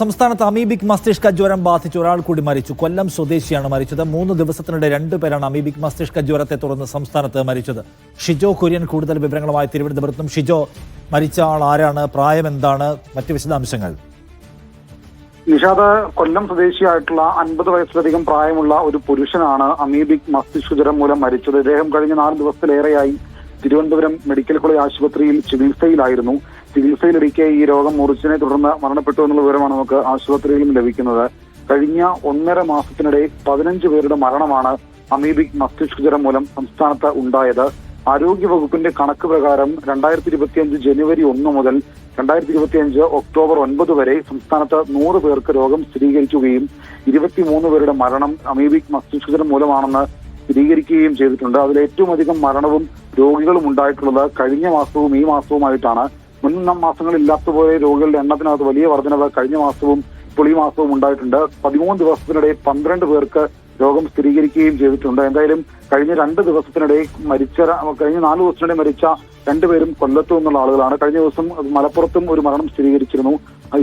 സംസ്ഥാനത്ത് അമീബിക് മസ്തിഷ്ക ജ്വരം ബാധിച്ച് ഒരാൾ കൂടി മരിച്ചു. കൊല്ലം സ്വദേശിയാണ് മരിച്ചത്. മൂന്ന് ദിവസത്തിനിടെ രണ്ടുപേരാണ് അമീബിക് മസ്തിഷ്ക ജ്വരത്തെ തുടർന്ന് സംസ്ഥാനത്ത് മരിച്ചത്. ഷിജോ കുര്യൻ കൂടുതൽ വിവരങ്ങളുമായി തിരുവനന്തപുരത്തും. ഷിജോ മരിച്ച ആൾ ആരാണ്? പ്രായം എന്താണ്? മറ്റു വിശദാംശങ്ങൾ. നിഷാദ് കൊല്ലം സ്വദേശിയായിട്ടുള്ള അൻപത് വയസ്സിലധികം പ്രായമുള്ള ഒരു പുരുഷനാണ് അമീബിക് മസ്തിഷ്ക ജ്വരം മൂലം മരിച്ചത്. ഇദ്ദേഹം കഴിഞ്ഞ നാല് ദിവസത്തിലേറെയായി തിരുവനന്തപുരം മെഡിക്കൽ കോളേജ് ആശുപത്രിയിൽ ചികിത്സയിലായിരുന്നു. ചികിത്സയിലിരിക്കെ ഈ രോഗം മുറിച്ചതിനെ തുടർന്ന് മരണപ്പെട്ടു എന്നുള്ള വിവരമാണ് നമുക്ക് ആശുപത്രിയിലും ലഭിക്കുന്നത്. കഴിഞ്ഞ ഒന്നര മാസത്തിനിടെ പതിനഞ്ച് പേരുടെ മരണമാണ് അമീബിക് മസ്തിഷ്ക ജ്വരം മൂലം സംസ്ഥാനത്ത് ഉണ്ടായത്. ആരോഗ്യവകുപ്പിന്റെ കണക്ക് പ്രകാരം രണ്ടായിരത്തി ഇരുപത്തിയഞ്ച് ജനുവരി ഒന്ന് മുതൽ രണ്ടായിരത്തി ഇരുപത്തിയഞ്ച് ഒക്ടോബർ ഒൻപത് വരെ സംസ്ഥാനത്ത് നൂറ് പേർക്ക് രോഗം സ്ഥിരീകരിക്കുകയും ഇരുപത്തിമൂന്ന് പേരുടെ മരണം അമീബിക് മസ്തിഷ്കജ്വരം മൂലമാണെന്ന് സ്ഥിരീകരിക്കുകയും ചെയ്തിട്ടുണ്ട്. അതിൽ ഏറ്റവും അധികം മരണവും രോഗികളും ഉണ്ടായിട്ടുള്ളത് കഴിഞ്ഞ മാസവും ഈ മാസവുമായിട്ടാണ് മുൻ മാസങ്ങളില്ലാത്ത പോലെ രോഗികളുടെ എണ്ണത്തിനകത്ത് വലിയ വർധനവ് കഴിഞ്ഞ മാസവും ഈ മാസവും ഉണ്ടായിട്ടുണ്ട്. പതിമൂന്ന് ദിവസത്തിനിടെ പന്ത്രണ്ട് പേർക്ക് രോഗം സ്ഥിരീകരിക്കുകയും ചെയ്തിട്ടുണ്ട്. എന്തായാലും കഴിഞ്ഞ രണ്ട് ദിവസത്തിനിടെ മരിച്ച കഴിഞ്ഞ നാല് ദിവസത്തിനിടെ മരിച്ച രണ്ടുപേരും കൊല്ലത്തു നിന്നുള്ള ആളുകളാണ്. കഴിഞ്ഞ ദിവസം മലപ്പുറത്തും ഒരു മരണം സ്ഥിരീകരിച്ചിരുന്നു.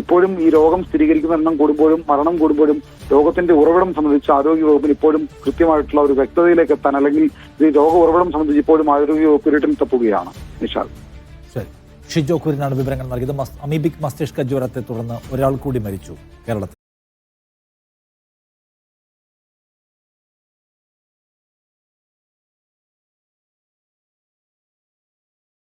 ഇപ്പോഴും ഈ രോഗം സ്ഥിരീകരിക്കുന്ന എണ്ണം കൂടുമ്പോഴും മരണം കൂടുമ്പോഴും രോഗത്തിന്റെ ഉറവിടം സംബന്ധിച്ച് ആരോഗ്യ വകുപ്പിന് ഇപ്പോഴും കൃത്യമായിട്ടുള്ള ഒരു വ്യക്തതയിലേക്ക് എത്താൻ അല്ലെങ്കിൽ ഈ രോഗ ഉറവിടം സംബന്ധിച്ച് ഇപ്പോഴും ആരോഗ്യ വകുപ്പ് ഇരുട്ടിൽ തപ്പുകയാണ്. നിഷാദ്. ശരി. ഷിജോ കുര്യനാണ് വിവരങ്ങൾ നൽകിയത്. അമീബിക് മസ്തിഷ്ക ജ്വരത്തെ തുടർന്ന് ഒരാൾ കൂടി മരിച്ചു കേരളത്തിൽ.